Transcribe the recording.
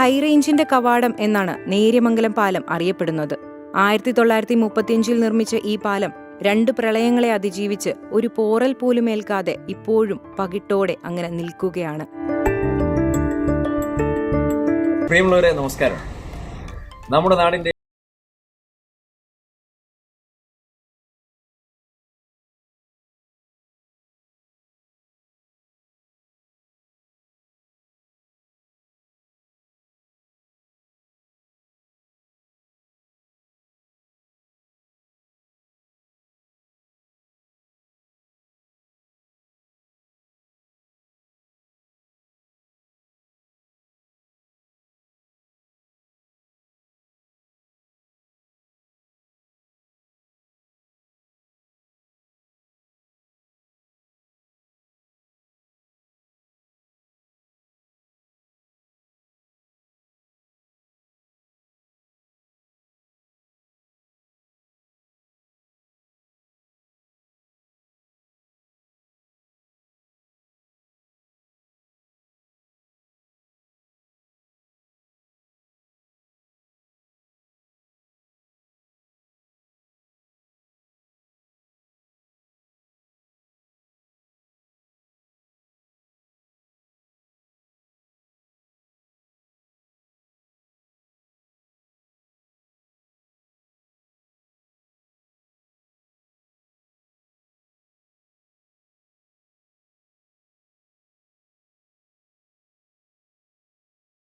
ഹൈറേഞ്ചിന്റെ കവാടം എന്നാണ് നേര്യമംഗലം പാലം അറിയപ്പെടുന്നത്. ആയിരത്തി തൊള്ളായിരത്തി മുപ്പത്തിയഞ്ചിൽ നിർമ്മിച്ച ഈ പാലം രണ്ട് പ്രളയങ്ങളെ അതിജീവിച്ച് ഒരു പോറൽ പോലും ഏൽക്കാതെ ഇപ്പോഴും പകിട്ടോടെ അങ്ങനെ നിൽക്കുകയാണ്. പ്രിയമുള്ളവരെ നമസ്കാരം. നമ്മുടെ നാടിന്റെ